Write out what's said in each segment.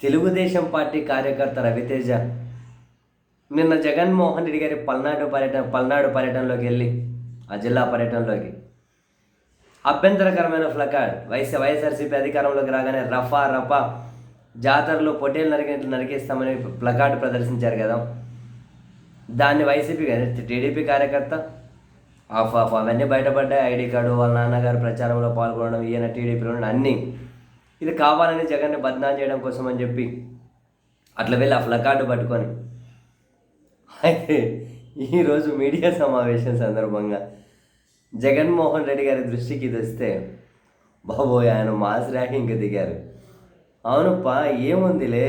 Telugu Desam party కార్యకర్త రవితేజ నిన్న జగన్మోహన్ రెడ్డి గారి పల్నాడు పర్యటన పల్నాడు పర్యటనలోకి వెళ్ళి ఆ జిల్లా పర్యటనలోకి అభ్యంతరకరమైన ఫ్లకార్డ్ వైఎస్ వైఎస్ఆర్సీపీ అధికారంలోకి రాగానే రఫా రఫా జాతరలో పొటేలు నరికి నరికేస్తామని ప్లకార్డు ప్రదర్శించారు కదా. దాన్ని వైసీపీ టీడీపీ కార్యకర్త ఆఫ్ ఆఫ్ అవన్నీ బయటపడ్డాయి. ఐడి కార్డు వాళ్ళ నాన్నగారు ప్రచారంలో పాల్గొనడం ఈయన టీడీపీలో అన్నీ ఇది కావాలని జగన్ని బద్నాం చేయడం కోసం అని చెప్పి అట్లా వెళ్ళి ఆ ఫ్లకార్డు పట్టుకొని. అయితే ఈరోజు మీడియా సమావేశం సందర్భంగా జగన్మోహన్ రెడ్డి గారి దృష్టికి ఇది వస్తే బాబోయ్ ఆయన మాస్ ర్యాంకింగ్ దిగారు. అవునుప్పా ఏముందిలే?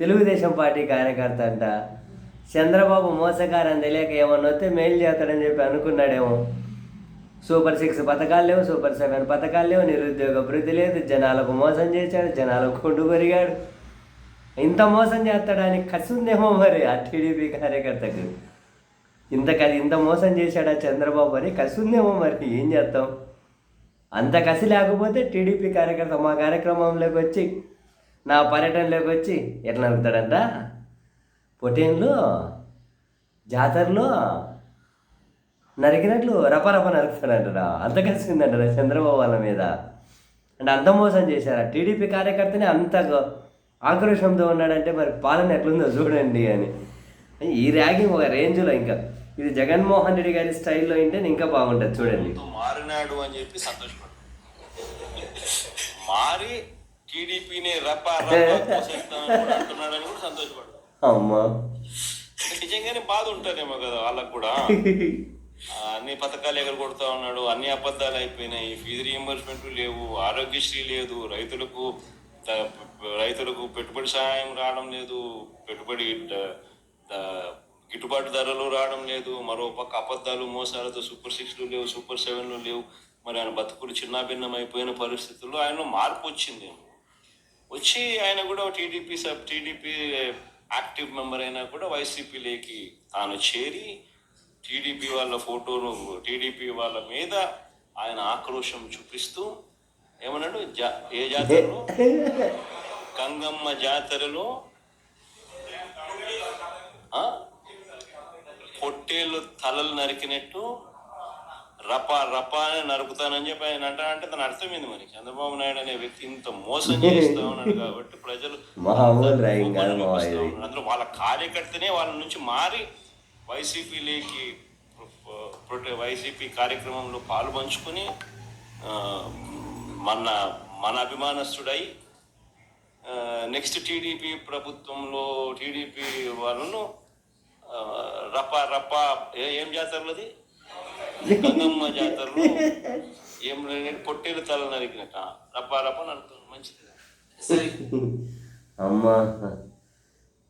తెలుగుదేశం పార్టీ కార్యకర్త అంట చంద్రబాబు మోసగారని తెలియక ఏమన్నా వస్తే మెయిల్ చేస్తాడని చెప్పి అనుకున్నాడేమో. సూపర్ సిక్స్ పథకాలు లేవు సూపర్ సెవెన్ పథకాలు లేవు నిరుద్యోగ అభివృద్ధి లేదు జనాలకు మోసం చేశాడు జనాలకు కొండు పెరిగాడు ఇంత మోసం చేస్తాడని కసి ఉందేమో మరి ఆ టీడీపీ కార్యకర్తకు. ఇంత కది ఇంత మోసం చేశాడా చంద్రబాబు అని కసి ఉందేమో మరి ఏం చేస్తాం? అంత కసి లేకపోతే టీడీపీ కార్యకర్త మా కార్యక్రమంలోకి వచ్చి నా పర్యటనలోకి వచ్చి ఎట్లా నడుపుతాడంట పొటేన్లు జాతరలో నరికినట్లు రపరప నరుకుతాడంటరా అంత కలిసి ఉందంటారా చంద్రబాబు వాళ్ళ మీద. అంటే అంత మోసం చేశారా? టీడీపీ కార్యకర్తనే అంత ఆక్రోషంతో ఉన్నాడంటే మరి పాలన ఎట్లుందో చూడండి అని. ఈ ర్యాగింగ్ ఒక రేంజ్లో ఇంకా. ఇది జగన్మోహన్ రెడ్డి గారి స్టైల్లో ఉంటే ఇంకా బాగుంటుంది చూడండి. మారినాడు అని చెప్పి సంతోషపడు. మారి టీడీపీని రప్ప అంటున్నాడని కూడా సంతోషపడు. అమ్మా. నిజంగానే బాధ ఉంటుందేమో కదా వాళ్ళకు కూడా. అన్ని పథకాలు ఎగర ఉన్నాడు అన్ని అబద్ధాలు అయిపోయినాయి. ఫీజు రియంబర్స్మెంట్ లేవు ఆరోగ్యశ్రీ లేదు రైతులకు రైతులకు పెట్టుబడి సహాయం రావడం లేదు పెట్టుబడి గిట్టుబాటు ధరలు రావడం లేదు మరో పక్క అబద్ధాలు మోసాలతో సూపర్ సిక్స్లు లేవు సూపర్ సెవెన్లు లేవు. మరి ఆయన బతుకులు చిన్నాభిన్నం అయిపోయిన పరిస్థితుల్లో ఆయన మార్పు వచ్చింది. వచ్చి ఆయన కూడా TDP sub TDP active member అయినా కూడా వైసీపీలోకి తాను చేరి టీడీపీ వాళ్ళ ఫోటోను టీడీపీ వాళ్ళ మీద ఆయన ఆక్రోషం చూపిస్తూ ఏమన్నాడు జా ఏ జాతరలో గంగమ్మ జాతరలో? పొట్టేళ్ళు తలలు నరికినట్టు రప రప అని నరుకుతానని చెప్పి ఆయన అంటానంటే తన అర్థమైంది మరి చంద్రబాబు నాయుడు అనే వ్యక్తి ఇంత మోసం చేస్తా ఉన్నాడు కాబట్టి ప్రజలు. అందులో వాళ్ళ కార్యకర్తనే వాళ్ళ నుంచి మారి వైసీపీలోకి ప్రొటె వైసీపీ కార్యక్రమంలో పాలు పంచుకొని మన మన అభిమానస్తుడై నెక్స్ట్ టీడీపీ ప్రభుత్వంలో టీడీపీ వాళ్ళను ఆ, రప రప ఏ- ఏం జాతరలది గంగమ్మ జాతరలో. ఏం లేని పొట్టేలు తల నరికినట్ట. రప రప నరుకుతుంది. మంచిది. అమ్మా.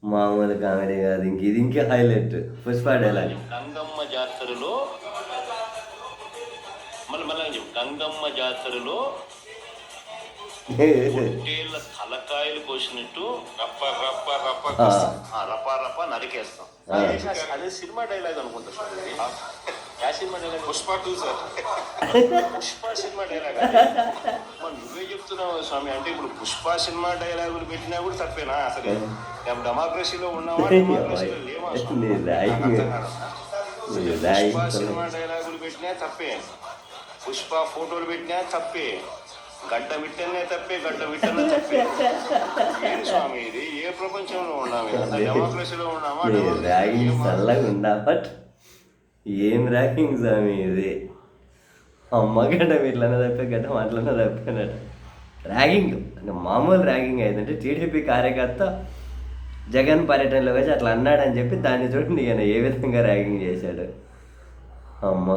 మామూలు కామెడీ కాదు. ఇంక ఇది ఇంకే హైలైట్. పుష్ప డైలాగ్ గంగమ్మ జాతరలో మళ్ళీ మళ్ళీ గంగమ్మ జాతరలో పొట్టేళ్ళ తలకాయలు కోసినట్టు రప్ప రప్ప రప్ప రప్ప రప్ప నరికేస్తాం. అదే సినిమా డైలాగ్ అనుకుంటా sir cinema dialogue Pushpa two sir. Pushpa cinema dialogue మరి నువ్వే చెప్తున్నావు స్వామి. అంటే ఇప్పుడు పుష్ప సినిమా డైలాగులు పెట్టినా కూడా తప్పేనా అసలు? మేము డెమోక్రసీలో ఉన్నామా డెమోక్రసీలో లేవా పుష్ప సినిమా డైలాగులు పెట్టినా తప్పే. పుష్ప ఫోటోలు పెట్టినా తప్పే. గడ్డ విట్టనే తప్పే గడ్డ విట్టనే తప్పే. ఏం స్వామి ఇది? ఏ ప్రపంచంలో ఉన్నాము? డెమోక్రసీలో ఉన్నామా? ర్యాగింగ్? చల్లగా ఉండా బట్ ఏం ర్యాగింగ్ స్వామి ఇది? అమ్మ గడ్డ ఇట్లనే తప్పే గడ్డ అట్లనే తప్పినట్టు ర్యాగింగ్ అంటే మామూలు ర్యాగింగ్ అయిందంటే టీడీపీ కార్యకర్త జగన్ పర్యటనలో వచ్చి అట్లా అన్నాడని చెప్పి దాన్ని చూడండి ఈయన ఏ విధంగా ర్యాగింగ్ చేశాడు. అమ్మ.